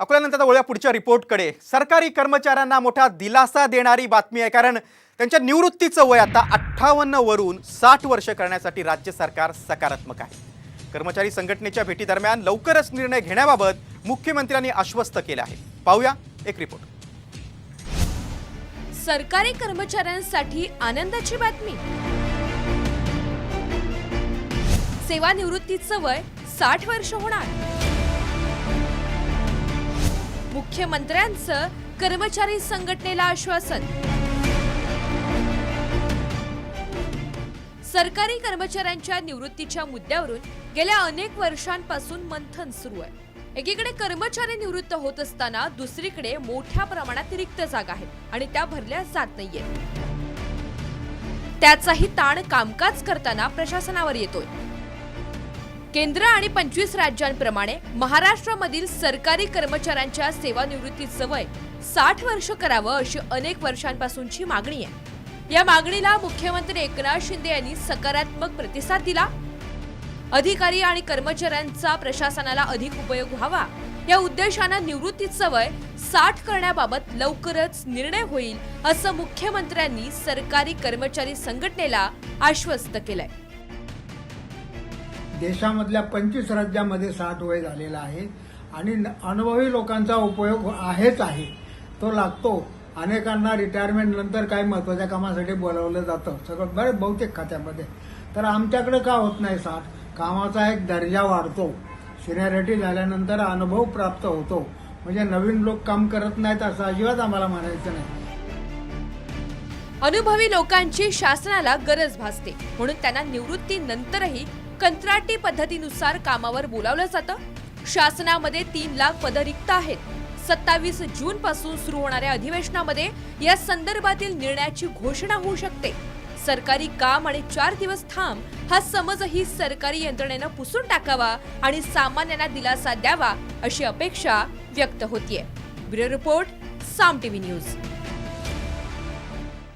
अकोल्यानंतर आता वळूया पुढच्या रिपोर्टकडे. सरकारी कर्मचाऱ्यांना मोठा दिलासा देणारी बातमी आहे कारण त्यांच्या निवृत्तीचं वय आता अठ्ठावन्न वरून साठ वर्ष करण्यासाठी राज्य सरकार सकारात्मक आहे. कर्मचारी संघटनेच्या भेटीदरम्यान लवकरच निर्णय घेण्याबाबत मुख्यमंत्र्यांनी आश्वस्त केलं आहे. पाहूया एक रिपोर्ट. सरकारी कर्मचाऱ्यांसाठी आनंदाची बातमी. सेवानिवृत्तीचं वय साठ वर्ष होणार. मुख्यमंत्र्यांचं कर्मचारी संघटनेला आश्वासन. सरकारी कर्मचाऱ्यांच्या निवृत्तीच्या मुद्द्यावरून गेल्या अनेक वर्षांपासून मंथन सुरू आहे. एकीकडे कर्मचारी निवृत्त होत असताना दुसरीकडे मोठ्या प्रमाणात रिक्त जागा आहेत आणि त्या भरल्या जात नाहीयेत. त्याचाही ताण कामकाज करताना प्रशासनावर येतोय. केंद्र आणि पंचवीस राज्यांप्रमाणे महाराष्ट्रामधील सरकारी कर्मचाऱ्यांच्या सेवानिवृत्तीचं वय साठ वर्ष करावं अशी अनेक वर्षांपासूनची मागणी आहे. या मागणीला मुख्यमंत्री एकनाथ शिंदे यांनी सकारात्मक प्रतिसाद दिला. अधिकारी आणि कर्मचाऱ्यांचा प्रशासनाला अधिक उपयोग व्हावा या उद्देशानं निवृत्तीचं वय साठ करण्याबाबत लवकरच निर्णय होईल असं मुख्यमंत्र्यांनी सरकारी कर्मचारी संघटनेला आश्वस्त केलंय. देशामधल्या पंचवीस राज्यामध्ये साठ वय झालेला आहे आणि न- अनुभवी लोकांचा उपयोग आहेच आहे. तो लागतो. अनेकांना रिटायरमेंट नंतर काही महत्त्वाच्या कामासाठी बोलावलं जातं. सगळं बरं बहुतेक खात्यामध्ये. तर आमच्याकडे का होत नाही साठ कामाचा एक दर्जा वाढतो. सिनियरिटी झाल्यानंतर अनुभव प्राप्त होतो. म्हणजे नवीन लोक काम करत नाहीत असं अजिबात आम्हाला म्हणायचं नाही. अनुभवी लोकांची शासनाला गरज भासते. म्हणून त्यांना निवृत्तीनंतरही कंत्राटी पद्धतीनुसार कामावर बोलावलं जातं. शासनामध्ये तीन लाख पदं रिक्त आहेत. सत्तावीस जून पासून सुरू होणाऱ्या अधिवेशनामध्ये या संदर्भातील निर्णयाची घोषणा होऊ शकते. सरकारी काम आणि चार दिवस थांब हा समजही सरकारी यंत्रणेनं पुसून टाकावा आणि सामान्यांना दिलासा द्यावा अशी अपेक्षा व्यक्त होतीये. Bureau report Saam TV news.